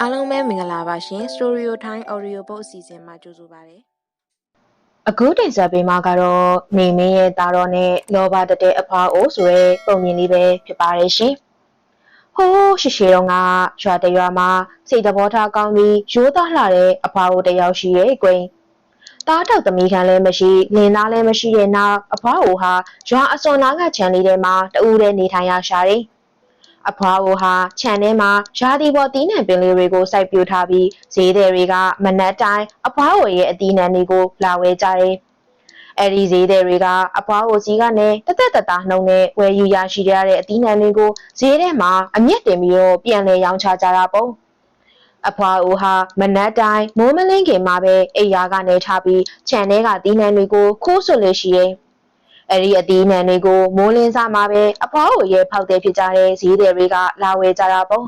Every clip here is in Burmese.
အားလုံးပဲမင်္ဂလာပါရှင် Storio Time Audio Book အစီအစဉ်မှာကြိုဆိုပါရစေအခုတင်ဆက်ပေးမှာကတော့နေမင်းရဲ့သားတော်နဲ့လောဘတတဲ့အဖွားအိုဆိုရဲပုံမြင်လေးပဲဖြစ်ပါတယ်ရှင်။ဟိုးရှိရှိတော့ကရွာတရွာမှာစိတ်တဘောထားကောင်းပြီးရိုးသားလှတဲ့အဖွားအိုတယောက်ရှိရဲ့ကွင်။တားတောက်သမီးခံလည်းမရှိလင်သားလည်းမရှိတဲ့နောက်အဖွားအိုဟာရွာအစွန်နားကခြံလေးထဲမှာတူးတဲ့နေထိုင်ရရှာတယ်။ အဖွားအိုဟာခြံထဲမှာရာသီပေါ်တီးနှံပင်လေးတွေကိုစိုက်ပျိုးထားပြီးဈေးသည်တွေက မနက်တိုင်းအဖွားအိုရဲ့အတီးနှံတွေကိုလာဝဲကြတယ်။အဲဒီဈေးသည်တွေကအဖွားအိုစီကနေတက်တက်တတာနှုံနဲ့ဝယ်ယူရရှိရတဲ့အတီးနှံတွေကိုဈေးထဲမှာအမျက်တင်ပြီးတော့ပြန်လဲရောင်းချကြတာပေါ့။အဖွားအိုဟာမနက်တိုင်းမိုးမလင်းခင်မှာပဲအိယာကနေထားပြီးခြံထဲကတီးနှံတွေကိုခိုးဆွလို့ရှိရဲ့။ အဲ့ဒီအတီးနှံတွေကိုမိုးလင်းစားမှာပဲအဖွားအိုရဲ့ဖောက်တဲ့ဖြစ်ကြတဲ့ဈေးတွေကလာဝယ်ကြတာပေါ့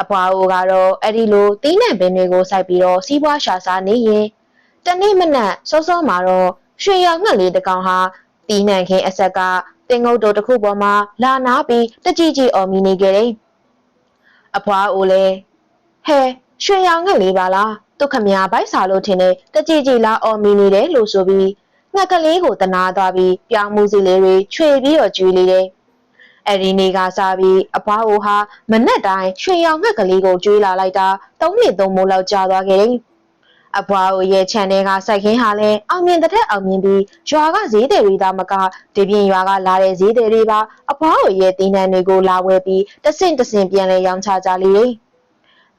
အဖွားအိုကတော့အဲ့ဒီလိုတီးနှံပင်တွေကိုစိုက်ပြီးတော့စီးပွားရှာစားနေရင်တနေ့မနက်စောစောမှာတော့ရွှေရောင်ငှက်လေးတစ်ကောင်ဟာတီးနှံခင်းအဆက်ကတင်ငုတ်တော်တစ်ခုပေါ်မှာလာနာပြီးတကြည်ကြည်အော်မိနေခဲ့တယ်အဖွားအိုလည်းဟဲရွှေရောင်ငှက်လေးပါလားသူခမညာဘိုက်စာလို့ထင်တယ်တကြည်ကြည်လာအော်မိနေတယ်လို့ဆိုပြီး ငှက်ကလေးကိုတနာသွားပြီးပြောင်းမှုစီလေးတွေချွေပြီးတော့ကျွေးလေတယ်။အဲဒီနေ့ကစားပြီးအဖွားအိုဟာမနက်တိုင်းရွှေရောင်ငှက်ကလေးကိုကျွေးလာလိုက်တာ၃နှစ်သုံးမိုးလောက်ကြာသွားခဲ့တယ်။အဖွားအိုရဲ့ခြံထဲကစိုက်ခင်းဟာလည်းအောင်မြင်တဲ့အောင်မြင်ပြီးရွာကဈေးတွေသားမကဒီပြင်ရွာကလာတဲ့ဈေးတွေပါအဖွားအိုရဲ့တင်းနှံတွေကိုလာဝဲပြီးတဆင့်တဆင့်ပြန်လဲရောင်းချကြလေတယ်။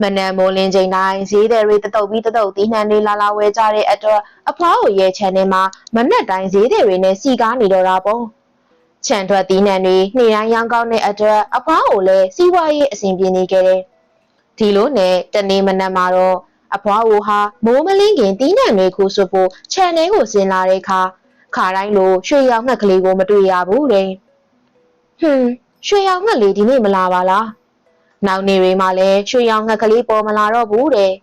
မနက်မိုးလင်းချိန်တိုင်းဈေးတွေတတုပ်ပြီးတတုပ်တီးနှံတွေလာလာဝဲကြတဲ့အတွက်အဖွားကိုရဲ့ခြံထဲမှာမနက်တိုင်းဈေးတွေနဲ့စီကားနေတော့တာပေါ့ခြံထွက်တီးနှံတွေနေ့တိုင်းရောင်းကောင်းတဲ့အတွက်အဖွားကိုလည်းစီးပွားရေးအဆင်ပြေနေခဲ့တယ်ဒီလိုနဲ့တနေ့မနက်မှာတော့အဖွားကိုဟာမိုးမလင်းခင်တီးနှံတွေခိုးဆွဖို့ခြံထဲကိုဆင်းလာတဲ့အခါခါတိုင်းလိုရွှေရောင်ငှက်ကလေးကိုမတွေ့ရဘူးတဲ့ဟွန်းရွှေရောင်ငှက်လေးဒီနေ့မလာပါလား နောက်နေတွေမှာလည်းရွှေရောင်ငှက်ကလေးပေါ်မလာတော့ဘူးတဲ့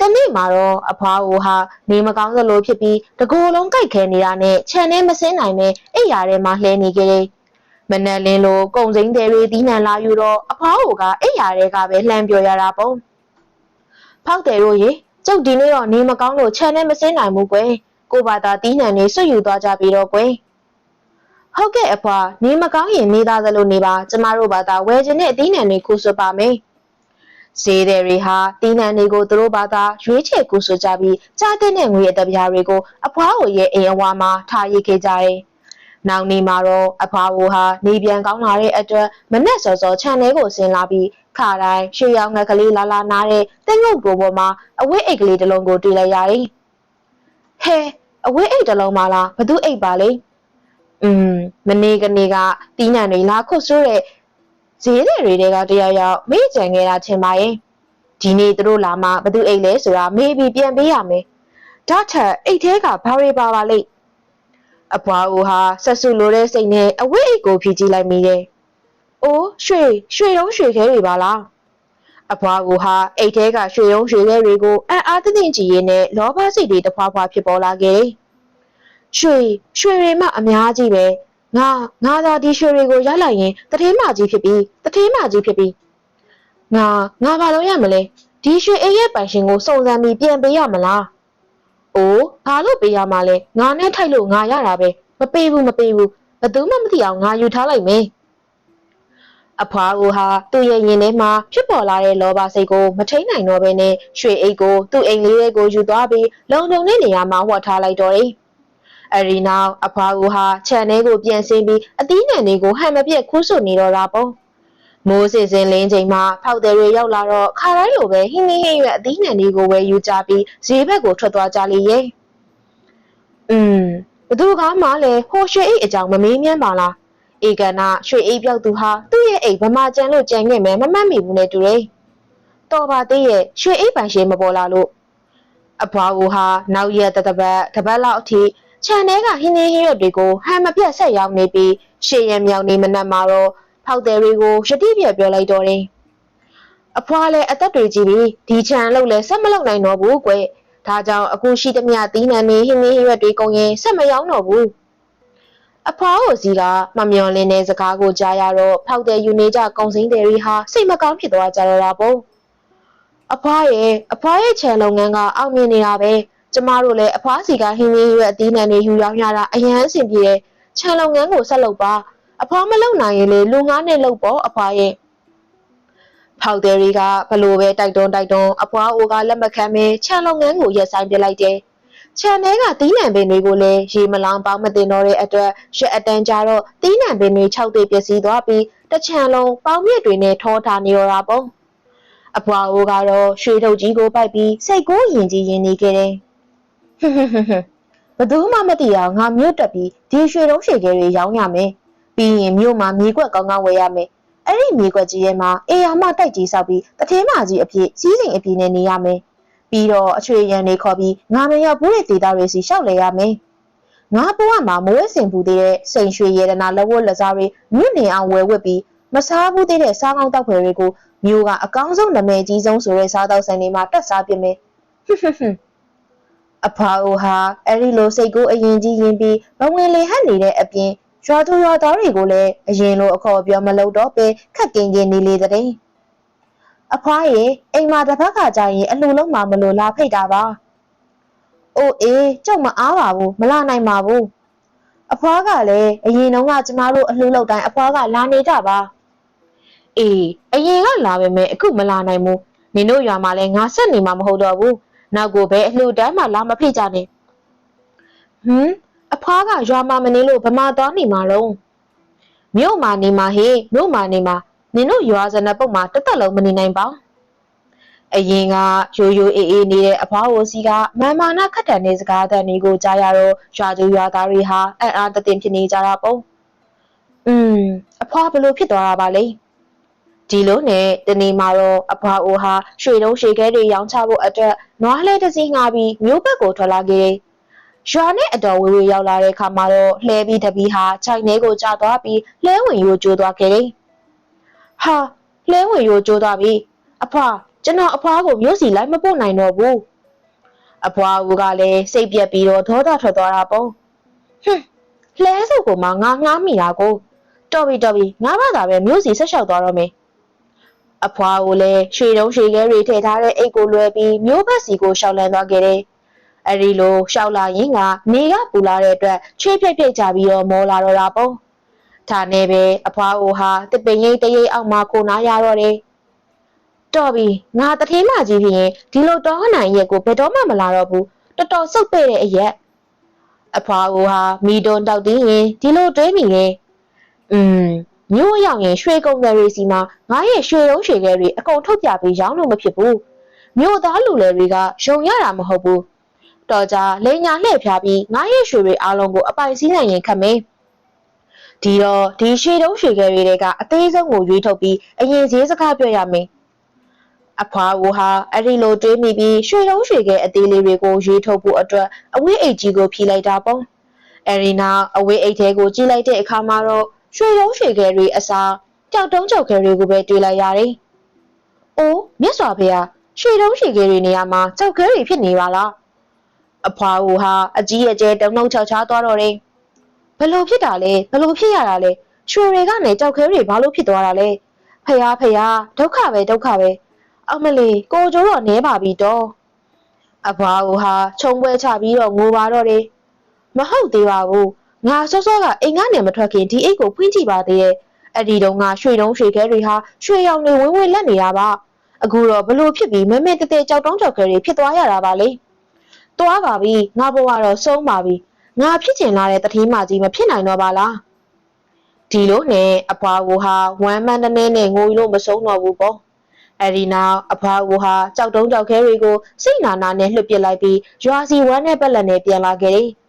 တနေ့မှာတော့အဖွားအိုဟာနေမကောင်းသလိုဖြစ်ပြီးတကိုယ်လုံးကြိုက်ခဲနေတာနဲ့ခြံထဲမစင်းနိုင်ပဲအိပ်ရာထဲမှာလှဲနေကြတယ်။မနက်လင်းလိုကုံစိမ့်တွေတွေတီးနှံလာယူတော့အဖွားအိုကအိပ်ရာထဲကပဲလှမ်းပြောရတာပေါ့။ဖောက်တယ်တို့ရေကျုပ်ဒီနေ့တော့နေမကောင်းလို့ခြံထဲမစင်းနိုင်ဘူးကွယ်။ကိုဘာသာတီးနှံနေဆွတ်ယူသွားကြပြီတော့ကွယ်။ ဟုတ်ကဲ့အဖွားနေမကောင်းရင်နေသားသလိုနေပါကျမတို့ဘာသာဝယ်ခြင်းနဲ့အသီးနှံတွေခုဆွတ်ပါမယ်။ဈေးသည်တွေဟာတီးနှံတွေကိုသူတို့ဘာသာရွေးချယ်ကူဆိုကြပြီးကြားတဲ့ငွေအတပြားတွေကိုအဖွားအိုရဲ့အိမ်အဝါမှာထားရခဲ့ကြတယ်။နောက်နေ့မှာတော့အဖွားအိုဟာနေပြန်ကောင်းလာတဲ့အတွက်မနက်စောစောခြံထဲကိုဆင်းလာပြီးခါတိုင်းရွှေရောင်ငှက်ကလေးလာလာနားတဲ့တင်းငုတ်ကိုပေါ်မှာအဝိတ်အိတ်ကလေးတစ်လုံးကိုတွေ့လိုက်ရတယ်။ဟဲအဝိတ်အိတ်တစ်လုံးမလားဘသူအိတ်ပါလဲ။ อืมမနေ့ကနေကတီးနှံတွေလာခုတ်ဆိုးတဲ့ဈေးတွေတွေကတယောက်ယောက်မေ့ကြံခဲ့တာထင်ပါရဲ့ဒီနေ့သူတို့လာမှဘသူအိတ်လဲဆိုတာမေးပြီးပြန်ပေးရမယ်ဒါထက်အိတ်သေးကဘာတွေပါပါလိမ့်အဖွားဦးဟာဆက်စုလိုတဲ့စိတ်နဲ့အဝိတ်အိတ်ကိုဖြီးကြည့်လိုက်မိတယ်အိုးရွှေရွှေတုံးရွှေခဲတွေပါလားအဖွားဦးဟာအိတ်သေးကရွှေရုံးရွှေခဲတွေကိုအံ့အားသင့်ကြည်ရင်းနဲ့လောဘစိတ်တွေတဖွာဖွာဖြစ်ပေါ်လာခဲ့တယ် ရွှေရွှေတွေမှအများကြီးပဲငါငါသာဒီရွှေတွေကိုရလိုက်ရင်တထေးမကြီးဖြစ်ပြီးတထေးမကြီးဖြစ်ပြီးငါငါဘာလို့ရမလဲဒီရွှေအိမ်ရဲ့ပိုင်ရှင်ကိုစုံစမ်းပြီးပြန်ပေးရမလားအိုးဘာလို့ပေးရမှာလဲငါနဲ့ထိုက်လို့ငါရတာပဲမပေးဘူးမပေးဘူးဘယ်သူမှမသိအောင်ငါယူထားလိုက်မယ်အဖွားကိုဟာသူ့ရဲ့ရင်ထဲမှာဖြစ်ပေါ်လာတဲ့လောဘစိတ်ကိုမထိန်နိုင်တော့ဘဲနဲ့ရွှေအိတ်ကိုသူ့အိမ်လေးကိုယူသွားပြီးလုံလုံနဲ့နေရာမှာဝှက်ထားလိုက်တော့တယ် အဲဒီနောက်အဖွားကိုဟာခြံထဲကိုပြန်ဆင်းပြီးအသီးနှံတွေကိုဟန်မပြတ်ခူးဆွနေတော့တာပေါ့မိုးစင်စင်လင်းချိန်မှာဖောက်တယ်တွေရောက်လာတော့ခါတိုင်းလိုပဲဟင်းဟင်းဟင်းရွက်အသီးနှံတွေကိုဝယ်ယူကြပြီးဈေးဘက်ကိုထွက်သွားကြလေရဲ့อืมဘသူကမှလည်းဟိုရွှေအိတ်အကြောင်းမမေးမြန်းပါလားဧကနာရွှေအိတ်ပြောက်သူဟာသူ့ရဲ့အိတ်ဗမာကျန်လို့ကြံခဲ့မယ်မမှတ်မိဘူးနဲ့တူတယ်တော်ပါသေးရဲ့ရွှေအိတ်ပိုင်ရှင်မပေါ်လာလို့အဖွားကိုဟာနောက်ရက်တပတ်တပတ်လောက်အထိ ခြံထဲကဟင်းသီးဟင်းရွက်တွေကိုဟန်မပြတ်ဆက်ရောက်နေပြီးရှေ့ရမြောင်နေမနက်မှာတော့ဖောက်တယ်တွေကိုရတိပြက်ပြောလိုက်တော့တယ်။အဖွားလည်းအသက်တွေကြီးပြီးဒီခြံလောက်လည်းဆက်မလောက်နိုင်တော့ဘူးကွ။ဒါကြောင့်အခုရှိသမျှသီးနှံတွေဟင်းသီးဟင်းရွက်တွေကုန်ရင်ဆက်မရောက်တော့ဘူး။အဖွားကိုစီကမမျော်လင်းတဲ့စကားကိုကြားရတော့ဖောက်တဲ့ယူနေကြကုံစင်းတွေဟာစိတ်မကောင်းဖြစ်သွားကြတော့တာပေါ့အဖွားရဲ့အဖွားရဲ့ခြံလုပ်ငန်းကအောင်မြင်နေတာပဲ ကျမတို့လည်းအဖွားစီကဟင်းရင်းရွက်အသီးနှံတွေယူရောက်ရတာအရန်အဆင်ပြေတယ်ခြံလုပ်ငန်းကိုဆက်လုပ်ပါအဖွားမလုပ်နိုင်ရင်လေလူငါးနဲ့လုပ်ပေါ့အဖွားရဲ့ဖောက်တယ်တွေကဘလို့ပဲတိုက်တွန်းတိုက်တွန်းအဖွားအိုကလက်မခံမဲခြံလုပ်ငန်းကိုရက်ဆိုင်ပြလိုက်တယ်ခြံထဲကတီးနှံပင်တွေကိုလည်းရေမလောင်ပေါင်းမတင်တော့တဲ့အတွက်ရက်အတန်းကြတော့တီးနှံပင်တွေ၆သိပျက်စီးသွားပြီးတစ်ချံလုံးပေါင်းမြစ်တွေနဲ့ထောထားနေရတာပေါ့အဖွားအိုကတော့ရွှေထုတ်ကြီးကိုပိုက်ပြီးစိတ်ကိုယဉ်ကြည်ရင်နေခဲ့တယ်ဟွန်းဟွန်းဟွန်းဟွန်း ဘယ်သူမှမသိအောင်ငါမြို့တက်ပြီးဒီရွှေတုံးရွှေခဲတွေရောင်းရမယ်ပြီးရင်မြို့မှာမြေကွက်ကောင်းကောင်းဝယ်ရမယ်အဲ့ဒီမြေကွက်ကြီးထဲမှာအေယာမတိုက်ကြီးဆောက်ပြီးတထင်းမကြီးအဖြစ်စီးစိမ်အပြည့်နဲ့နေရမယ်ပြီးတော့အချွေရန်တွေခေါ်ပြီးငါမရောက်ဘူးတဲ့ဒေတာတွေစီရှောက်လဲရမယ်ငါဘဝမှာမဝဲစင်ဘူးသေးတဲ့စိန်ရွှေရတနာလက်ဝတ်လက်စားတွေမြင့်နေအောင်ဝယ်ဝတ်ပြီးမစားဘူးသေးတဲ့စားကောင်းတောက်ဖွယ်တွေကိုမျိုးကအကောင်းဆုံးနာမည်ကြီးဆုံးဆိုတဲ့စားတောက်ဆိုင်တွေမှာတက်စားပြမယ်ဟွန်းဟွန်းဟွန်း အဖွာအိုဟာအဲ့ဒီလိုစိတ်ကိုအရင်ကြီးရင်ပြီးဘဝင်လေဟပ်နေတဲ့အပြင်ရွာသူရွာသားတွေကိုလည်းအရင်လိုအခေါ်ပြောမလုပ်တော့ပဲခက်ကင်ကင်နေလေတဲ့အဖွားရေအိမ်မှာတစ်ဖက်ကကြာရင်အလှလုံးမှမလို့လာဖိတ်တာပါ။အိုးအေးကြောက်မအားပါဘူးမလာနိုင်ပါဘူး။အဖွားကလည်းအရင်တုန်းကကျမတို့အလှလောက်တိုင်းအဖွားကလာနေကြပါ။အေးအရင်ကလာပေမဲ့အခုမလာနိုင်ဘူး။နင်တို့ရွာမှာလည်းငါဆက်နေမှာမဟုတ်တော့ဘူး။ နောက်ကိုပဲအလှတိုင်းမှလာမဖိတ်ကြနဲ့။ဟမ်အဖွားကရွာမှာမနေလို့ဗမာသွားနေမှာတော့မြို့မှာနေမှာဟေးမြို့မှာနေမှာနင်တို့ရွာစနပုတ်မှာတသက်လုံးမနေနိုင်ပါအရင်ကရိုးရိုးအေးအေးနေတဲ့အဖွားဝစီကမန်မာနာခတ်တန်တဲ့စကားတန်တွေကိုကြားရတော့ရွာသူရွာသားတွေဟာအံ့အားတသင်ဖြစ်နေကြတာပေါ့อืมအဖွားဘလို့ဖြစ်သွားတာပါလဲ ဒီလိုနဲ့တနေ့မှာတော့အဖွားအိုဟာရွှေတုံးရွှေခဲတွေရောင်းချဖို့အတွက်နွားလဲတစ်စီးငှားပြီးမြို့ဘက်ကိုထွက်လာခဲ့တယ်ရွာနဲ့အတော်ဝေးဝေးရောက်လာတဲ့အခါမှာတော့လှဲပြီးတပီးဟာခြိုက်နေကိုကျသွားပြီးလှဲဝင်ရိုးကျိုးသွားခဲ့တယ်။ဟာလှဲဝင်ရိုးကျိုးသွားပြီ။အဖွာကျွန်တော်အဖွာကိုမျိုးစီလိုက်မပို့နိုင်တော့ဘူး။အဖွာဦးကလည်းစိတ်ပြက်ပြီးတော့ဒေါသထွက်သွားတာပေါ့။ဟွန်းလှဲစုပ်ကိုမှငါငှားမိတာကိုတော်ပြီတော်ပြီငါဘာသာပဲမျိုးစီဆက်လျှောက်သွားတော့မယ်။ အဖွာကိုလည်းရွှေတုံးရွှေခဲတွေထည့်ထားတဲ့အိတ်ကိုလွှဲပြီးမျိုးဘက်စီကိုရှောက်လန်းသွားခဲ့တယ်။အဲဒီလိုရှောက်လာရင်ကနေကပူလာတဲ့အတွက်ချွေးပြိတ်ပြိတ်ကြပြီးတော့မောလာတော့တာပေါ့။ဒါနဲ့ပဲအဖွားအိုဟာတပင်ရိတ်တရိတ်အောက်မှာကိုနာရတော့တယ်။တော်ပြီငါတထင်းမကြီးဖြစ်ရင်ဒီလိုတောနိုင်ရက်ကိုဘယ်တော့မှမလာတော့ဘူး။တော်တော်စုပ်ပဲ့တဲ့အရက်။အဖွားအိုဟာမိတုံတောက်တင်းရင်ဒီလိုတွေးမိတယ်။อืม မျိုးရောက်ရင်ရွှေကုံတယ်တွေစီမှာငါရဲ့ရွှေရုံးရွှေခဲတွေအကုန်ထုတ်ပြပြီးရောင်းလို့မဖြစ်ဘူး။မြို့သားလူလေတွေကယုံရတာမဟုတ်ဘူး။တော်ကြလိန်ညာလှည့်ဖျားပြီးငါရဲ့ရွှေတွေအားလုံးကိုအပိုင်စည်းနိုင်ရင်ခတ်မယ်။ဒီတော့ဒီရွှေတုံးရွှေခဲတွေတွေကအသေးဆုံးကိုရွေးထုတ်ပြီးအရင်ဈေးစကားပြောရမယ်။အဖွားကိုဟာအဲ့ဒီလိုတွေးမိပြီးရွှေတုံးရွှေခဲအသေးလေးတွေကိုရွေးထုတ်ဖို့အတွက်အဝေးအိတ်ကြီးကိုဖြီးလိုက်တာပေါ့။အဲဒီနောက်အဝေးအိတ်ထဲကိုကြည့်လိုက်တဲ့အခါမှာတော့ ရွှေတုံးရွှေခဲတွေအစားကြောက်တုံးကြောက်ခဲတွေကိုပဲတွေ့လိုက်ရတယ်။အိုးမြတ်စွာဘုရားရွှေတုံးရွှေခဲတွေနေရာမှာကြောက်ခဲတွေဖြစ်နေပါလား။အဖွားဦးဟာအကြီးအကျယ်တုံနှုတ်ချောက်ချားသွားတော့တယ်။ဘလို့ဖြစ်တာလဲဘလို့ဖြစ်ရတာလဲရွှေတွေကနေကြောက်ခဲတွေဘာလို့ဖြစ်သွားတာလဲ။ဖယားဖယားဒုက္ခပဲဒုက္ခပဲအမလီကိုကျိုးတော့နဲပါပြီတော့။အဖွားဦးဟာခြုံပွဲချပြီးတော့ငိုပါတော့တယ်။မဟုတ်သေးပါဘူး။ ငါစောစောကအိမ်ကနေမထွက်ခင်ဒီအိတ်ကိုဖွင့်ကြည့်ပါသေးရဲ့။အဲ့ဒီတုန်းကရွှေတုံးရွှေခဲတွေဟာရွှေရောင်တွေဝင်းဝင်းလက်နေတာပါ။အခုတော့ဘလို့ဖြစ်ပြီးမဲမဲတဲတဲကြောက်တုံးကြောက်ခဲတွေဖြစ်သွားရတာပါလေ။သွားပါပြီငါဘဝတော့ဆုံးပါပြီ။ငါဖြစ်ချင်လာတဲ့တတိမကြီးမဖြစ်နိုင်တော့ပါလား။ဒီလိုနဲ့အဖွားကိုဟာဝမ်းမန်းတနေနဲ့ငိုလို့မဆုံးတော့ဘူးပေါ့။အဲဒီနောက်အဖွားကိုဟာကြောက်တုံးကြောက်ခဲတွေကိုစိတ်နာနာနဲ့လှုပ်ပစ်လိုက်ပြီးရွာစီဝမ်းနဲ့ပက်လက်နဲ့ပြန်လာခဲ့တယ်။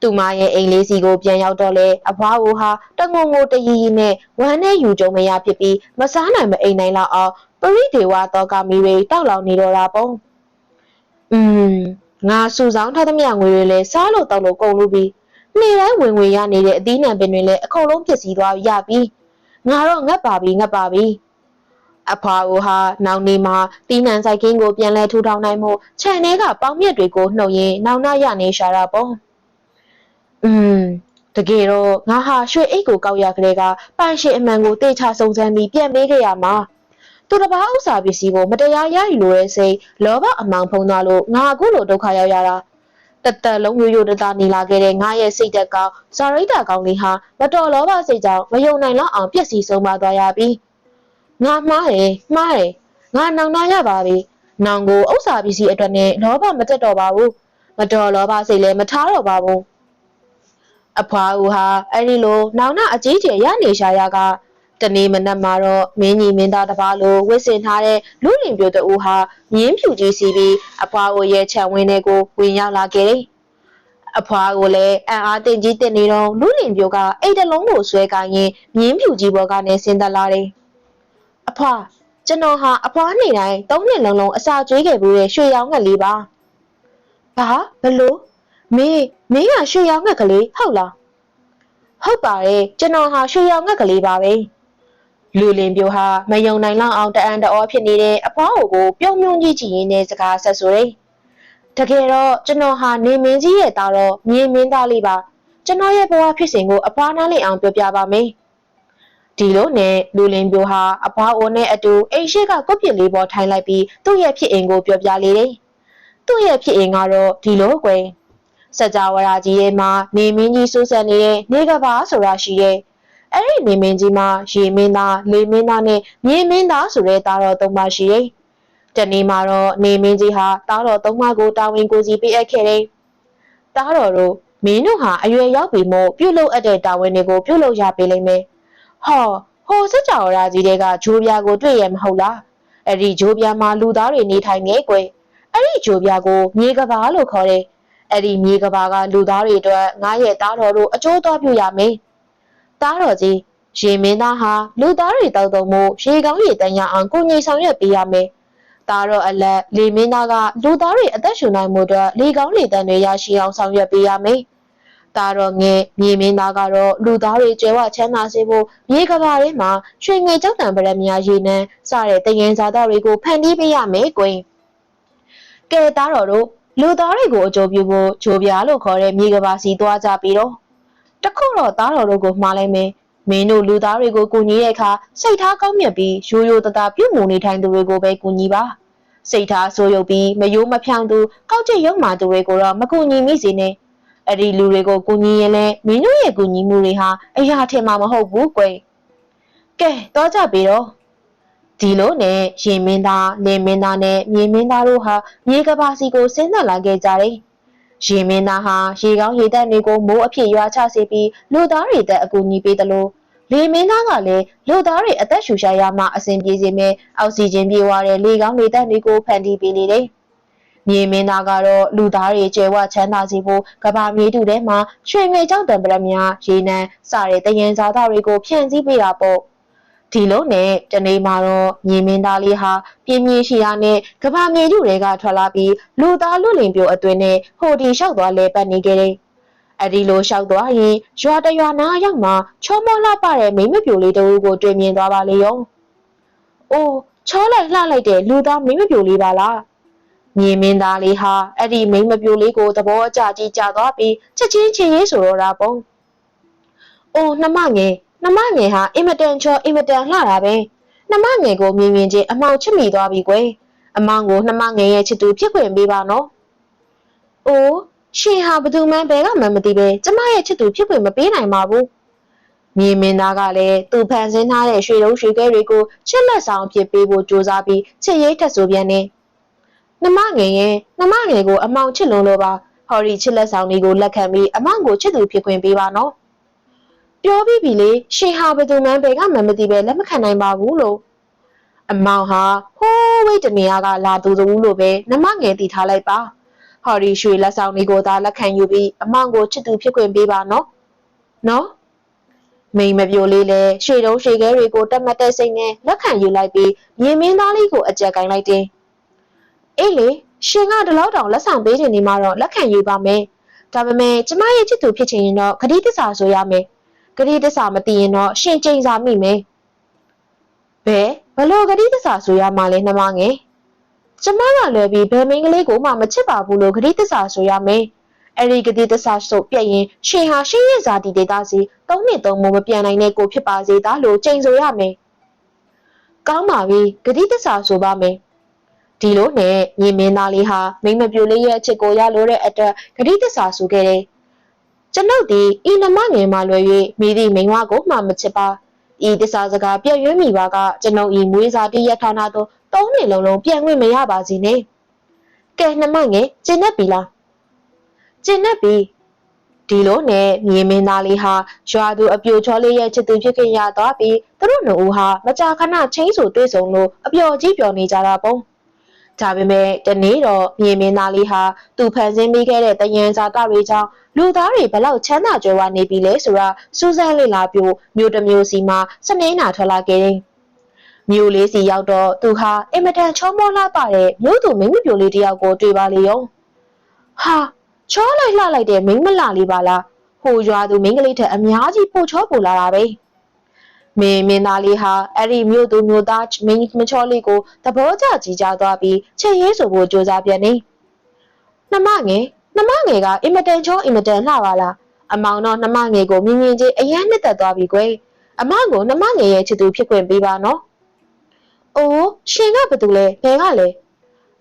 သူမရဲ့အိမ်လေးစီကိုပြန်ရောက်တော့လေအဖွားကိုဟာတငုံငိုတရီရီနဲ့ဝမ်းနဲ့ယူကြုံမရဖြစ်ပြီးမစားနိုင်မအိမ်နိုင်လောက်အောင်ပရိဒေဝတော့ကမီတွေတောက်လောင်နေတော့တာပေါ့။อืมငါစူဆောင်းထားသမျှငွေတွေလည်းစားလို့တောက်လို့ကုန်လို့ပြီးနေ့တိုင်းဝင်ငွေရနေတဲ့အသီးနှံပင်တွေလည်းအကုန်လုံးပျက်စီးသွားရပြီငါတော့ငတ်ပါပြီငတ်ပါပြီအဖွာအိုဟာနောက်နေမှာတီးနှံဆိုင်ကင်းကိုပြန်လဲထူထောင်နိုင်မှုခြံထဲကပေါင်းမြက်တွေကိုနှုတ်ရင်းနောက်နောက်ရနေရှာတာပေါ့ อืมတကယ်တော့ငါဟာရွှေအိတ်ကိုကောက်ရကလေးကပန်ရှင်အမှန်ကိုတေချာစုံစမ်းပြီးပြန်ပေးခဲ့ရမှာသူတစ်ပါးဥစ္စာပစ္စည်းကိုမတရားရယူလို့ရဲ့စိတ်လောဘအမောင်ဖုံးသွားလို့ငါအခုလိုဒုက္ခရောက်ရတာတသက်လုံးရိုးရိုးတသားနေလာခဲ့တဲ့ငါရဲ့စိတ်သက်ကောင်ဇာရိတာကောင်လေးဟာမတော်လောဘစိတ်ကြောင့်မယုံနိုင်တော့အောင်ပြက်စီဆုံးမသွားရပြီငါမှားတယ်မှားတယ်ငါနောင်နာရပါပြီနောင်ကိုဥစ္စာပစ္စည်းအတွက်နဲ့လောဘမတက်တော့ပါဘူးမတော်လောဘစိတ်လည်းမထားတော့ပါဘူး အဖွာဦးဟာအဲ့ဒီလိုနောင်နာအကြီးကျယ်ရနေရှာရကတနေ့မနက်မှာတော့မင်းကြီးမင်းသားတစ်ပါးလိုဝစ်စင်ထားတဲ့လူလင်ပြိုတူဟာမြင်းဖြူကြီးစီပြီးအဖွာဦးရဲ့ခြံဝင်းထဲကိုဝင်ရောက်လာခဲ့တယ်။အဖွာကိုလည်းအံ့အားတင်ကြီးတင်နေတော့လူလင်ပြိုကအိတ်တလုံးကိုဆွဲကိုင်းရင်မြင်းဖြူကြီးဘောကနေဆင်းသက်လာတယ်။အဖွာကျွန်တော်ဟာအဖွာနေတိုင်းသုံးနှစ်လုံးလုံးအစာကျွေးခဲ့ဘူးတဲ့ရွှေရောင်ငှက်လေးပါ။ဘာဘလို့ မင်းမင်းကရွှေရောင်ငှက်ကလေးဟုတ်လားဟုတ်ပါတယ်ကျွန်တော်ဟာရွှေရောင်ငှက်ကလေးပါပဲလူလင်ပြိုဟာမယုံနိုင်လောက်အောင်တအံတအောဖြစ်နေတဲ့အဖွားကိုပြုံးပြုံးကြီးကြည့်ရင်းနဲ့စကားဆက်ဆိုတယ်တကယ်တော့ကျွန်တော်ဟာနေမင်းကြီးရဲ့သားတော့မြင်းမင်းသားလေးပါကျွန်တော်ရဲ့ဘဝဖြစ်စဉ်ကိုအဖွားနားလည်အောင်ပြောပြပါမယ်ဒီလိုနဲ့လူလင်ပြိုဟာအဖွားအိုနဲ့အတူအိမ်ရှိကကုတ်ပြစ်လေးပေါ်ထိုင်လိုက်ပြီးသူ့ရဲ့ဖြစ်အင်ကိုပြောပြလေတယ်သူ့ရဲ့ဖြစ်အင်ကတော့ဒီလိုကွယ် စကြဝဠာကြီးရဲ့မှာနေမင်းကြီးစိုးစံနေတဲ့နေကဘာဆိုတာရှိရဲ့အဲ့ဒီနေမင်းကြီးမှာရေမင်းသားလေမင်းသားနဲ့မြေမင်းသားဆိုတဲ့သားတော်သုံးပါရှိရဲ့တနေ့မှာတော့နေမင်းကြီးဟာသားတော်သုံးပါကိုတာဝန်ကိုစီပေးအပ်ခဲ့တယ်သားတော်တို့မင်းတို့ဟာအရွယ်ရောက်ပြီမို့ပြုတ်လို့အပ်တဲ့တာဝန်တွေကိုပြုတ်လို့ရပေးလိမ့်မယ်ဟောဟိုစကြဝဠာကြီးတွေကဂျိုးပြားကိုတွေ့ရမဟုတ်လားအဲ့ဒီဂျိုးပြားမှာလူသားတွေနေထိုင်နေကွယ်အဲ့ဒီဂျိုးပြားကိုမြေကဘာလို့ခေါ်တယ် အဲ့ဒီမြေကဘာကလူသားတွေအတွက်ငါရဲ့သားတော်တို့အကျိုးတော်ပြုရမယ်။သားတော်ကြီးရေမင်းသားဟာလူသားတွေတောက်တုံမှုရေကောင်းရေတန်ရအောင်ကိုကြီးဆောင်ရွက်ပေးရမယ်။သားတော်အလက်လေမင်းသားကလူသားတွေအသက်ရှူနိုင်မှုအတွက်လေကောင်းလေတန်တွေရရှိအောင်ဆောင်ရွက်ပေးရမယ်။သားတော်ငယ်မြေမင်းသားကတော့လူသားတွေကျွဲဝချမ်းသာစေဖို့မြေကဘာထဲမှာရွှေငွေကြောက်တံပရမများရေနံစတဲ့တယင်ဇာတော်တွေကိုဖန်တီးပေးရမယ်ကွင်။ကဲသားတော်တို့ လူသားတွေကိုအကျိုးပြုဖို့ဂျိုပြာလို့ခေါ်တဲ့မြေကဘာစီသွားကြပြီးတော့တခုတော့သားတော်တို့ကိုမှားလိုက်မယ်မင်းတို့လူသားတွေကိုကူညီတဲ့အခါစိတ်ထားကောင်းမြတ်ပြီးရိုးရိုးသားသားပြုမှုနေထိုင်သူတွေကိုပဲကူညီပါစိတ်ထားဆိုးရုပ်ပြီးမယိုးမဖြောင်းသူကောက်ကျရုံမာသူတွေကိုတော့မကူညီမိစေနဲ့အဲ့ဒီလူတွေကိုကူညီရင်လည်းမင်းတို့ရဲ့ကူညီမှုတွေဟာအရာထင်မှာမဟုတ်ဘူးကွယ်ကဲတော့ကြပြီတော့ ဒီလိုနဲ့ရင်မင်းသားလင်မင်းသားနဲ့မြေမင်းသားတို့ဟာမြေကဘာစီကိုဆင်းသက်လာခဲ့ကြတယ်။ရင်မင်းသားဟာရေကောင်းရေတက်တွေကိုမိုးအဖြစ်ရွာချစေပြီးလူသားတွေတက်အကူအညီပေးတယ်လို့လေမင်းသားကလည်းလူသားတွေအသက်ရှူရှားရမှအဆင်ပြေစေမယ့်အောက်ဆီဂျင်ပြေဝတဲ့လေကောင်းလေတက်တွေကိုဖန်တီးပေးနေတယ်။မြေမင်းသားကတော့လူသားတွေကျဲဝချမ်းသာစေဖို့ကဘာမြေတူထဲမှာရွှေငွေကြောင့်တံပရများရေနံစတဲ့တယင်စားသားတွေကိုဖြန့်စည်းပေးတာပေါ့။ ဒီလုံးနဲ့တနေ့မှာတော့မြေမင်းသားလေးဟာပြင်းပြင်းရှိရာနဲ့ကဘာမြေကျူတွေကထွက်လာပြီးလူသားလူလင်ပြိုအတွင်းနဲ့ဟိုဒီလျှောက်သွားလဲပတ်နေခဲ့တယ်။အဲဒီလိုလျှောက်သွားရင်ရွာတရွာနာရောက်မှချောမောလှပတဲ့မိမပြိုလေးတဦးကိုတွေ့မြင်သွားပါလေရော။အိုးချောလိုက်လှလိုက်တဲ့လူသားမိမပြိုလေးပါလား။မြေမင်းသားလေးဟာအဲ့ဒီမိမပြိုလေးကိုသဘောအကျကြီးကြာသွားပြီးချက်ချင်းချင်းရေးဆိုတော့တာပေါ့။အိုးနှမငယ် နှမငယ်ဟာအင်မတန်ချောအင်မတန်လှတာပဲနှမငယ်ကိုမြင်မြင်ချင်းအမောင်ချစ်မိသွားပြီကွယ်အမောင်ကိုနှမငယ်ရဲ့ချစ်သူဖြစ်ခွင့်ပေးပါနော်။အိုးရှင်ဟာဘယ်သူမှဘယ်ကမှမသိပဲကျမရဲ့ချစ်သူဖြစ်ခွင့်မပေးနိုင်ပါဘူး။မြေမင်းသားကလည်းသူဖန်ဆင်းထားတဲ့ရွှေတုံးရွှေခဲတွေကိုချစ်လက်ဆောင်အဖြစ်ပေးဖို့ကြိုးစားပြီးချစ်ရေးထက်ဆိုပြန်နေ။နှမငယ်ရဲ့နှမငယ်ကိုအမောင်ချစ်လုံးလို့ပါဟော်ရီချစ်လက်ဆောင်လေးကိုလက်ခံပြီးအမောင်ကိုချစ်သူဖြစ်ခွင့်ပေးပါနော်။ ပြောပြီးပြီလေရှင်ဟာဘယ်သူမှန်းဘယ်ကမှမသိပဲလက်မခံနိုင်ပါဘူးလို့အမောင်ဟာဟိုးဝိတ်တနေရကလာသူသူလို့ပဲနမငယ်တီထားလိုက်ပါဟော်ဒီရွှေလက်ဆောင်လေးကိုသာလက်ခံယူပြီးအမောင်ကိုချစ်သူဖြစ်ခွင့်ပေးပါနော်နော်မိန်မပြိုလေးလဲရွှေတုံးရွှေခဲတွေကိုတက်မတ်တဲ့စိတ်နဲ့လက်ခံယူလိုက်ပြီးမြင်မင်းသားလေးကိုအကြက်ကင်လိုက်တယ်အေးလေရှင်ကဒီလောက်တောင်လက်ဆောင်ပေးခြင်းဒီမှာတော့လက်ခံယူပါမယ်ဒါပေမဲ့ကျမရဲ့ချစ်သူဖြစ်ချင်ရင်တော့ဂတိတစ္ဆာဆိုရမယ် ဂတိတစ္ဆာမသိရင်တော့ရှင်ကျိန်စာမိမယ်ဘယ်ဘလို့ဂတိတစ္ဆာဆိုရမှလဲနှမငယ်ကျမကလွယ်ပြီးဘယ်မင်းကလေးကိုမှမချစ်ပါဘူးလို့ဂတိတစ္ဆာဆိုရမယ်အဲ့ဒီကတိသစ္စာဆိုပြက်ရင်ရှင်ဟာရှင်းရဇာတိဒေတာစီသုံးနှစ်သုံးမိုးမပြန်နိုင်တဲ့ကိုဖြစ်ပါစေသားလို့ကြိမ်ဆိုရမယ်။ကောင်းပါပြီဂတိသစ္စာဆိုပါမယ်။ဒီလိုနဲ့ညီမင်းသားလေးဟာမိမပြိုလေးရဲ့အချစ်ကိုရလို့တဲ့အတွက်ဂတိသစ္စာဆိုခဲ့တယ်။ ကျွန်ုပ်ဒီဤနမငယ်မှလွယ်၍မိသည့်မိန်ဝါကိုမှမချစ်ပါ။ဤသစ္စာစကားပြည့်ရွေးမိပါကကျွန်ုပ်ဤမွေးစားတိရထာနာသို့သုံးနှစ်လုံးလုံးပြန်ဝင်မရပါစီနဲ့။ကဲနှမငယ်ကျင်နေပြီလား။ကျင်နေပြီ။ဒီလိုနဲ့မြေမင်းသားလေးဟာရွာသူအပြိုချောလေးရဲ့ချစ်သူဖြစ်ခင်ရသွားပြီးသူတို့နှစ်ဦးဟာမကြာခဏချင်းဆိုတွေ့ဆုံလို့အပျော်ကြီးပျော်နေကြတာပေါ့။ဒါပေမဲ့တနေ့တော့မြေမင်းသားလေးဟာသူဖန်ဆင်းမိခဲ့တဲ့တယံဇာတတွေကြောင့် လူသားတွေဘလောက်ချမ်းသာကြွယ်ဝနေပြီလဲဆိုတာစူးစမ်းလေ့လာပြိုမြို့တစ်မျိုးစီမှာစနေနာထွက်လာခဲ့တယ်။မြို့လေးစီရောက်တော့သူဟာအင်မတန်ချောမောလှပတဲ့မြို့သူမိန်းမပြိုလေးတစ်ယောက်ကိုတွေ့ပါလေရော။ဟာချောလိုက်လှလိုက်တဲ့မိန်းမလှလေးပါလား။ဟိုရွာသူမိန်းကလေးထက်အများကြီးပိုချောပိုလာတာပဲ။မင်းမင်းသားလေးဟာအဲ့ဒီမြို့သူမြို့သားမင်းမချောလေးကိုသဘောကျကြည်ကြသွားပြီးချက်ရေးဆိုဖို့ကြိုးစားပြန်နေ။နှမငယ် နှမငယ်ကအင်မတန်ချောအင်မတန်လှပါလားအမောင်တော့နှမငယ်ကိုမြင်မြင်ချင်းအယမ်းနှစ်သက်သွားပြီကွယ်အမကိုနှမငယ်ရဲ့ချစ်သူဖြစ်ခွင့်ပေးပါနော်အိုးရှင်ကဘာတူလဲဘယ်ကလဲ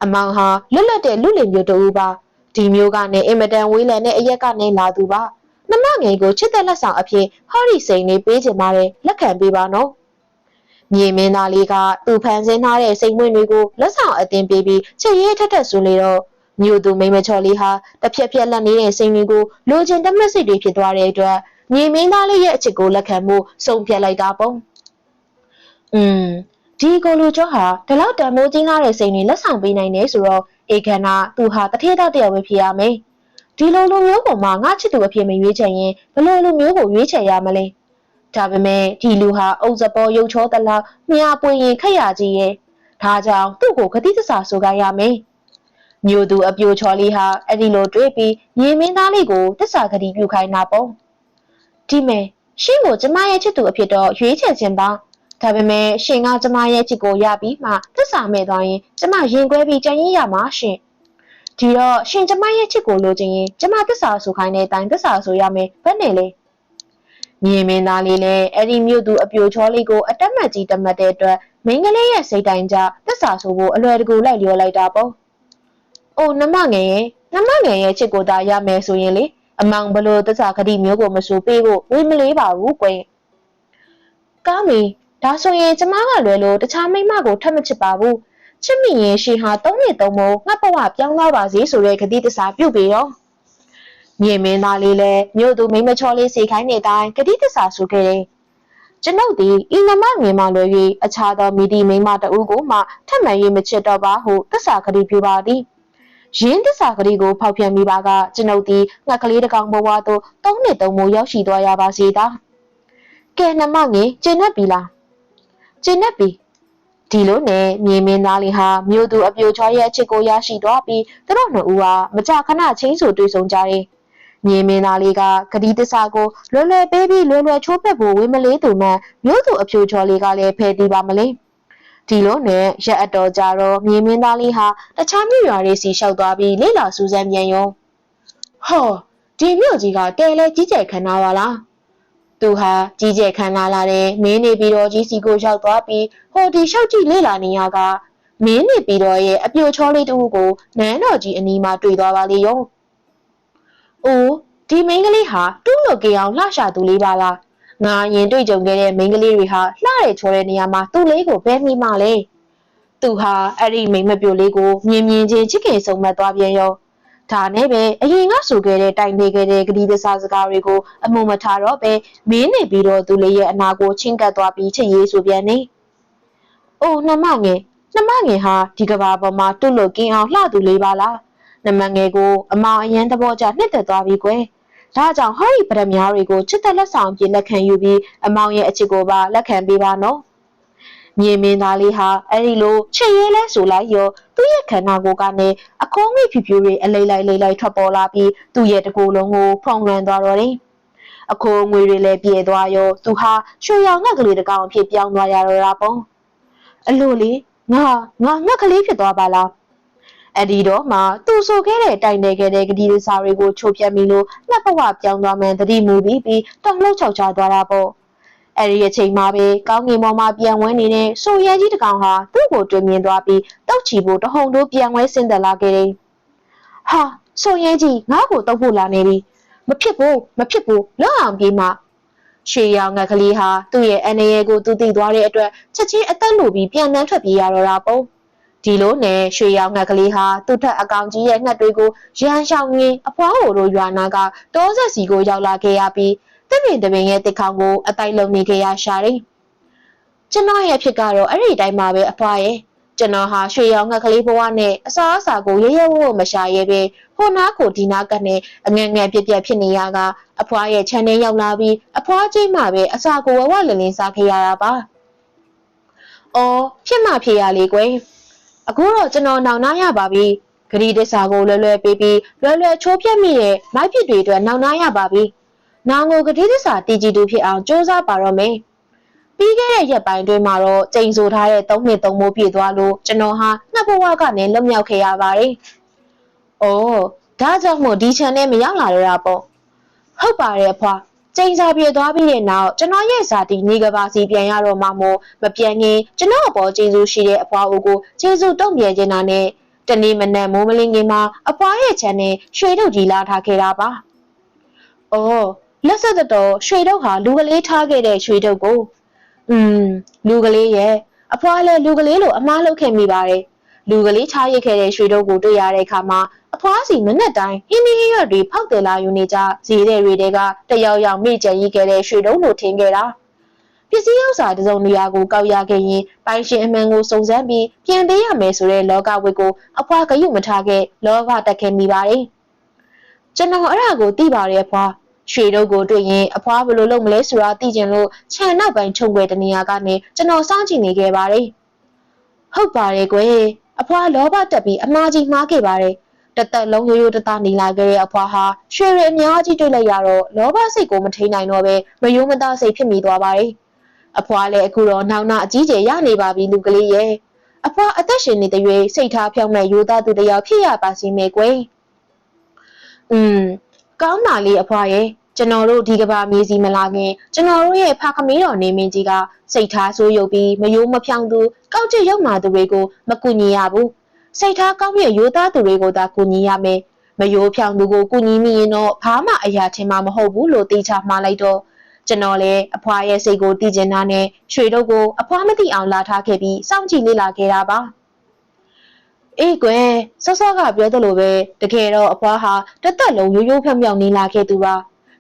အမောင်ဟာလွတ်လပ်တဲ့လူလင်မျိုးတူပါဒီမျိုးကနေအင်မတန်ဝေးလံတဲ့အရက်ကနေလာသူပါနှမငယ်ကိုချစ်တဲ့လက်ဆောင်အဖြစ်ဟော်ရီစိန်လေးပေးချင်ပါတယ်လက်ခံပေးပါနော်မြေမင်းသားလေးကသူဖန်ဆင်းထားတဲ့စိတ်မွေ့တွေကိုလက်ဆောင်အတင်ပေးပြီးချက်ရေးထက်ထက်ဆွလေတော့ မြို့သူမိမချော်လေးဟာတစ်ဖြက်ဖြက်လက်နေတဲ့စိန်တွေကိုလိုချင်တမက်စိတ်တွေဖြစ်သွားတဲ့အတွက်မြေမင်းသားလေးရဲ့အချစ်ကိုလက်ခံမှုစုံဖြတ်လိုက်တာပေါ့။อืมဒီကိုလူကျော်ဟာဒီလောက်တန်မိုးကြီးလာတဲ့စိန်တွေလက်ဆောင်ပေးနိုင်တယ်ဆိုတော့ဧကန္နာသူဟာတထေးသားတယောက်ပဲဖြစ်ရမယ်။ဒီလိုလူမျိုးပေါ်မှာငါချစ်သူအဖြစ်မရွေးချယ်ရင်ဘယ်လိုလူမျိုးကိုရွေးချယ်ရမလဲ။ဒါပေမဲ့ဒီလူဟာအုပ်စပေါ်ရုပ်ချောတလောက်မြာပွင့်ရင်ခက်ရကြီးရဲ့။ဒါကြောင့်သူ့ကိုဂတိသစ္စာဆိုခိုင်းရမယ်။ မြို့သူအပြိုချော်လေးဟာအဲ့ဒီလိုတွေးပြီးမြေမင်းသားလေးကိုတစ္ဆာဂတိပြုခိုင်းတာပေါ့ဒီမဲ့ရှင်းကိုကျမရဲ့ချစ်သူအဖြစ်တော့ရွေးချယ်ခြင်းပါဒါပေမဲ့ရှင်ကကျမရဲ့ချစ်ကိုရပြီးမှတစ္ဆာမဲ့သွားရင်ကျမရင်ခွဲပြီးကြံရည်ရမှာရှင်ဒီတော့ရှင်ကျမရဲ့ချစ်ကိုလိုချင်ရင်ကျမတစ္ဆာဆိုခိုင်းတဲ့အတိုင်းတစ္ဆာဆိုရမယ်ဘယ်နဲ့လဲမြင်မင်းသားလေးလည်းအဲ့ဒီမြို့သူအပြိုချောလေးကိုအတက်မတ်ကြီးတမတ်တဲ့အတွက်မိန်းကလေးရဲ့စိတ်တိုင်းကြတစ္ဆာဆိုဖို့အလွယ်တကူလိုက်လျောလိုက်တာပေါ့။ အိုနမငယ်ရဲ့နမငယ်ရဲ့ချစ်ကိုသာရမယ်ဆိုရင်လေအမောင်ဘလို့တစ္ဆာခတိမျိုးကိုမဆိုပေးဖို့ဝေးမလေးပါဘူးကွယ်။ကားမီဒါဆိုရင်ကျမကလွယ်လို့တခြားမိန်းမကိုထပ်မချစ်ပါဘူး။ချစ်မိရင်ရှင်ဟာသုံးနှစ်သုံးမို့ငါ့ဘဝပြောင်းသွားပါစေဆိုတဲ့ခတိတစ္ဆာပြုတ်ပြီးတော့မြေမင်းသားလေးလည်းမြို့သူမိန်းမချောလေးစီခိုင်းတဲ့အတိုင်းဂတိသစ္စာဆိုခဲ့တယ်။ကျွန်ုပ်ဒီဤနမငယ်မှလွယ်၍အခြားသောမိဒီမိန်းမတဦးကိုမှထပ်မံ၍မချစ်တော့ပါဟုသစ္စာဂတိပြုပါသည်။ ရင်းသစ္စာဂတိကိုဖောက်ပြန်မိပါကကျွန်ုပ်ဒီငှက်ကလေးတစ်ကောင်ဘဝသို့သုံးနှစ်သုံးမိုးရောက်ရှိသွားရပါစေသာ။ကဲနှမငယ်ကျင်납ပြီလား။ကျင်납ပြီ။ဒီလိုနဲ့မြေမင်းသားလေးဟာမြို့သူအပြိုချောရဲ့အချစ်ကိုရရှိသွားပြီးသူတို့နှစ်ဦးဟာမကြခဏချင်းဆိုတွေ့ဆုံကြတယ်။မြေမင်းသားလေးကဂတိတစ္ဆာကိုလွယ်လွယ်ပေးပြီးလွယ်လွယ်ချိုးပက်ဖို့ဝေးမလေးသူမှမြို့သူအပြိုချောလေးကလည်းဖယ်တီးပါမလဲ။ ဒီလိုနဲ့ရက်အတော်ကြတော့မြေမင်းသားလေးဟာတခြားမြို့ရွာတွေစီလျှောက်သွားပြီးလိလာစူးစမ်းပြန်ရော။ဟောဒီမြို့ကြီးကတဲလဲကြီးကျယ်ခမ်းနားပါလား။သူဟာကြီးကျယ်ခမ်းနားလာတဲ့မင်းနေပြီးတော့ကြီးစီကိုရောက်သွားပြီးဟိုဒီလျှောက်ကြည့်လေ့လာနေရကမင်းနေပြီးတော့ရဲ့အပြိုချောလေးတူကိုနန်းတော်ကြီးအနီးမှာတွေ့သွားပါလေရော။အိုးဒီမိန်းကလေးဟာတူးလို့ကြအောင်လှရှာသူလေးပါလား။ ငါရင်တွေ့ကြုံခဲ့တဲ့မိန်းကလေးတွေဟာလှတဲ့ချောတဲ့နေရာမှာသူ့လေးကိုဘယ်မိမှလဲ။သူဟာအဲ့ဒီမိန်းမပြိုလေးကိုမြင်မြင်ချင်းချစ်ခင်ဆုံးမသွားပြန်ရော။ဒါနဲ့ပဲအရင်ကဆိုခဲ့တဲ့တိုင်နေခဲ့တဲ့ဂတိသစာစကားတွေကိုအမှုမထားတော့ပဲမင်းနေပြီးတော့သူလေးရဲ့အနာကိုချင်းကပ်သွားပြီးချစ်ရေးဆိုပြန်နေ။အိုးနှမငယ်နှမငယ်ဟာဒီကဘာပေါ်မှာတွတ်လို့ကင်းအောင်လှသူလေးပါလား။နှမငယ်ကိုအမောင်အရန်သဘောကျနှစ်သက်သွားပြီကွယ်။ ဒါကြောင့်ဟောဒီပရမများတွေကိုချစ်တဲ့လက်ဆောင်ပြေလက်ခံယူပြီးအမောင်ရဲ့အချစ်ကိုပါလက်ခံပေးပါနော်။မြေမင်းသားလေးဟာအဲ့ဒီလိုချစ်ရဲလဲဆိုလိုက်ရောသူ့ရဲ့ခန္ဓာကိုယ်ကနေအကုံးငွေဖြူဖြူတွေအလိမ့်လိုက်လိမ့်လိုက်ထွက်ပေါ်လာပြီးသူ့ရဲ့တကူလုံးကိုဖုံလွှမ်းသွားတော့တယ်။အခိုးငွေတွေလည်းပြေသွားရောသူဟာရွှေရောင်ငှက်ကလေးတစ်ကောင်အဖြစ်ပြောင်းသွားရတော့တာပေါ့။အလိုလေငါငါငှက်ကလေးဖြစ်သွားပါလား။ အဲ့ဒီတော့မှသူဆိုခဲ့တဲ့တိုင်နေခဲ့တဲ့ဂတိစာတွေကိုချိုးပြတ်မိလို့နှစ်ဘဝပြောင်းသွားမှန်သတိမူပြီးပြီးတောင်လှုပ်ချောက်ချသွားတာပေါ့အဲ့ဒီအချိန်မှာပဲကောင်းကင်ပေါ်မှာပြန်ဝဲနေတဲ့ဆိုရဲကြီးတစ်ကောင်ဟာသူ့ကိုတွေ့မြင်သွားပြီးတောက်ချီဖို့တဟုန်တို့ပြန်ဝဲဆင်းသက်လာခဲ့တယ်ဟာဆိုရဲကြီးငါ့ကိုတောက်ဖို့လာနေပြီမဖြစ်ဘူးမဖြစ်ဘူးလွတ်အောင်ပြေးမှရှေးရောင်ငက်ကလေးဟာသူ့ရဲ့အနေရဲကိုသူသိသွားတဲ့အတွက်ချက်ချင်းအသက်လိုပြီးပြန်နှမ်းထွက်ပြေးရတော့တာပေါ့ ဒီလိုနဲ့ရွှေရောင်ငက်ကလေးဟာသူ့ထက်အကောင်ကြီးရဲ့ငှက်တွေကိုရန်ရှောင်ရင်းအဖွားဟိုတို့ရွာနာကတောဆက်စီကိုရောက်လာခဲ့ရပြီးတပင်တပင်ရဲ့တစ်ခေါင်ကိုအတိုက်လုံနေခဲ့ရရှာတယ်ကျွန်တော်ရဲ့ဖြစ်ကတော့အဲ့ဒီတိုင်းမှာပဲအဖွားရဲ့ကျွန်တော်ဟာရွှေရောင်ငက်ကလေးဘဝနဲ့အစားအစာကိုရရဝဝမရှာရဲပဲဟိုနားကိုဒီနားကနဲ့အငငယ်ပြက်ပြက်ဖြစ်နေရကအဖွားရဲ့ခြံထဲရောက်လာပြီးအဖွားကြီးမှပဲအစာကိုဝဝလင်းလင်းစားခဲ့ရတာပါ။အော်ဖြစ်မှဖြစ်ရလေကွယ်။ အခုတော့ကျွန်တော်နောင်နာရပါပြီ။ဂရီတစ္စာကိုလွယ်လွယ်ပေးပြီးလွယ်လွယ်ချိုးပြက်မိတဲ့မိုက်ဖြစ်တွေအတွက်နောင်နာရပါပြီ။နောင်ကိုဂရီတစ္စာတည်ကြည်သူဖြစ်အောင်စူးစမ်းပါတော့မယ်။ပြီးခဲ့တဲ့ရက်ပိုင်းတွင်မှာတော့ကြိမ်ဆိုထားတဲ့၃နှစ်၃မိုးပြည့်သွားလို့ကျွန်တော်ဟာနှစ်ဘဝကနေလွတ်မြောက်ခဲ့ရပါတယ်။အော်ဒါကြောင့်မို့ဒီ channel မရောက်လာတော့တာပေါ့။ဟုတ်ပါတယ်အဖွာ။ ကျိန်စာပြေသွားပြီးတဲ့နောက်ကျွန်တော်ရဲ့ဇာတိနေကဘာစီပြန်ရတော့မှမို့မပြန်ခင်ကျွန်တော်အပေါ်ကျေးဇူးရှိတဲ့အဖွာအိုကိုကျေးဇူးတုံ့ပြန်ခြင်းတာနဲ့တနေ့မနက်မိုးမလင်းခင်မှာအဖွာရဲ့ channel ရွှေထုတ်ကြီးလာထားခဲ့တာပါ။အော်လက်ဆက်တော်ရွှေထုတ်ဟာလူကလေးထားခဲ့တဲ့ရွှေထုတ်ကိုอืมလူကလေးရဲ့အဖွာလည်းလူကလေးလိုအမားလုပ်ခဲ့မိပါတယ်။ လူကလေးချားရိတ်ခဲ့တဲ့ရွှေထုတ်ကိုတွေ့ရတဲ့အခါမှာအဖွားစီမနဲ့တိုင်းဟင်းဟင်းရွက်တွေဖောက်တယ်လာယူနေကြဈေးတဲ့တွေကတယောက်ယောက်မိကျန်ရိခဲ့တဲ့ရွှေတုံးလိုထင်ခဲ့တာပစ္စည်းဥစ္စာတစုံတရာကိုကောက်ရခဲ့ရင်ပိုင်ရှင်အမှန်ကိုစုံစမ်းပြီးပြန်ပေးရမယ်ဆိုတဲ့လောကဝိတ်ကိုအဖွားကယူမထားခဲ့လောဘတက်ခဲ့မိပါတယ်ကျွန်တော်အဲ့ဒါကိုသိပါတယ်အဖွားရွှေတို့ကိုတွေ့ရင်အဖွားဘယ်လိုလုပ်မလဲဆိုတာသိကျင်လို့ခြံနောက်ပိုင်းခြုံွယ်တနေရာကနေကျွန်တော်စောင့်ကြည့်နေခဲ့ပါတယ်ဟုတ်ပါတယ်ကွယ် အဖွားလောဘတက်ပြီးအမားကြီးမှားခဲ့ပါတယ်တသက်လုံးရိုးရိုးတသားနေလာခဲ့တဲ့အဖွားဟာရွှေရအများကြီးတွေ့လိုက်ရတော့လောဘစိတ်ကိုမထိန်နိုင်တော့ပဲမယိုးမသားစိတ်ဖြစ်မိသွားပါတယ်။အဖွားလည်းအခုတော့နောက်နောက်အကြီးကျယ်ရနေပါပြီလူကလေးရဲ့။အဖွားအသက်ရှင်နေတဲ့ရွေးစိတ်ထားဖြောင်းမဲ့ရိုးသားသူတယောက်ဖြစ်ရပါစေမယ်ကွယ်။อืมကောင်းပါလေအဖွားရဲ့ ကျွန်တော်တို့ဒီကဘာမြေစီမလာခင်ကျွန်တော်တို့ရဲ့ဖာခမီးတော်နေမင်းကြီးကစိတ်ထားဆိုးရုပ်ပြီးမယိုးမဖြောင်းသူကောက်ကျရုပ်မာသူတွေကိုမကူညီရဘူး။စိတ်ထားကောင်းတဲ့ရိုးသားသူတွေကိုသာကူညီရမယ်မယိုးဖြောင်သူကိုကူညီမိရင်တော့ဘာမှအရာထင်မှာမဟုတ်ဘူးလို့သိချမှားလိုက်တော့ကျွန်တော်လည်းအဖွားရဲ့စိတ်ကိုသိကျင်တာနဲ့ရွှေတို့ကိုအဖွားမသိအောင်လာထားခဲ့ပြီးစောင့်ကြည့်လေ့လာခဲ့တာပါအေးကွယ်စောစောကပြောသလိုပဲတကယ်တော့အဖွားဟာတသက်လုံးရိုးရိုးဖြောင်ဖြောင်နေလာခဲ့သူပါ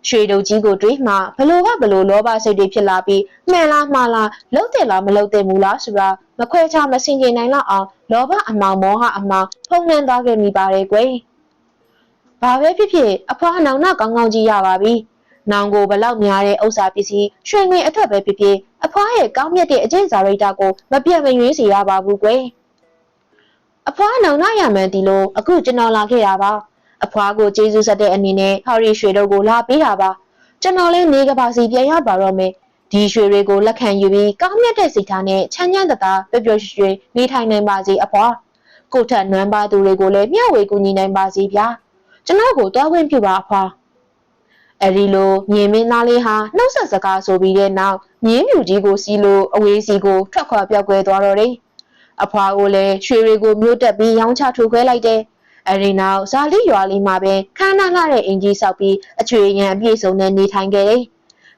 ရွှေတုပ်ကြီးကိုတွေးမှဘလို့ကဘလို့လောဘစိတ်တွေဖြစ်လာပြီးမှန်လားမှားလားလှုပ်တယ်လားမလှုပ်တယ်ဘူးလားဆိုတာမခွဲခြားမစင်ကြင်နိုင်လောက်အောင်လောဘအမောင်မောဟအမောင်ဖုံနှံသွားခဲ့မိပါတယ်ကွယ်။ဘာပဲဖြစ်ဖြစ်အဖွားနောင်နာကောင်းကောင်းကြီးရပါပြီ။နောင်ကိုဘလောက်များတဲ့ဥစ္စာပစ္စည်းရွှေငွေအထက်ပဲဖြစ်ဖြစ်အဖွားရဲ့ကောင်းမြတ်တဲ့အကျင့်စာရိတ္တကိုမပြတ်မယွင်းစေရပါဘူးကွယ်။အဖွားနောင်နာရမှန်ဒီလိုအခုကျွန်တော်လာခဲ့တာပါ။ အဖွားကိုကျေးဇူးဆက်တဲ့အနေနဲ့ဟော်ရီရွှေတို့ကိုလာပေးတာပါ။ကျွန်တော်လည်းနေကပါစီပြန်ရပါတော့မယ်။ဒီရွှေတွေကိုလက်ခံယူပြီးကောင်းမြတ်တဲ့စိတ်ထားနဲ့ချမ်းချမ်းသာသာပျော်ပျော်ရွှင်ရွှင်နေထိုင်နိုင်ပါစေအဖွားကိုထက်နွမ်းပါသူတွေကိုလည်းမျှဝေကူညီနိုင်ပါစေဗျာကျွန်တော်ကိုတွားခွင့်ပြုပါအဖွားအဲ့ဒီလိုမြင်မင်းသားလေးဟာနှုတ်ဆက်စကားဆိုပြီးတဲ့နောက်မြင်းမြူကြီးကိုစီးလို့အဝေးစီကိုထွက်ခွာပြောက်ကွဲသွားတော့တယ်အဖွားကိုလည်းရွှေတွေကိုမြို့တက်ပြီးရောင်းချထိုးခွဲလိုက်တယ် အဲဒီနောက်ဇာလီရွာလေးမှာပဲခန်းနာလှတဲ့အင်ကြီးဆောက်ပြီးအချွေရန်အပြည့်စုံနဲ့နေထိုင်ခဲ့တယ်။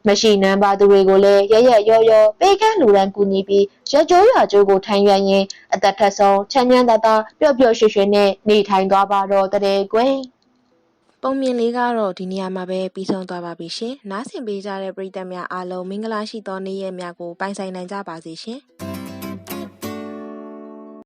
မရှိနန်းပါသူတွေကိုလည်းရရရောရောပေးကမ်းလူရန်ကူညီပြီးရကြိုးရွာကျိုးကိုထမ်းရွက်ရင်းအသက်ထက်ဆုံးချမ်းချမ်းသာသာပျော့ပျော့ရွှင်ရွှင်နဲ့နေထိုင်သွားပါတော့တဲ့ကွယ်။ပုံမြင်လေးကတော့ဒီနေရာမှာပဲပြီးဆုံးသွားပါပြီရှင်။နားဆင်ပေးကြတဲ့ပရိသတ်များအားလုံးမင်္ဂလာရှိသောနေ့ရက်များကိုပိုင်ဆိုင်နိုင်ကြပါစေရှင်။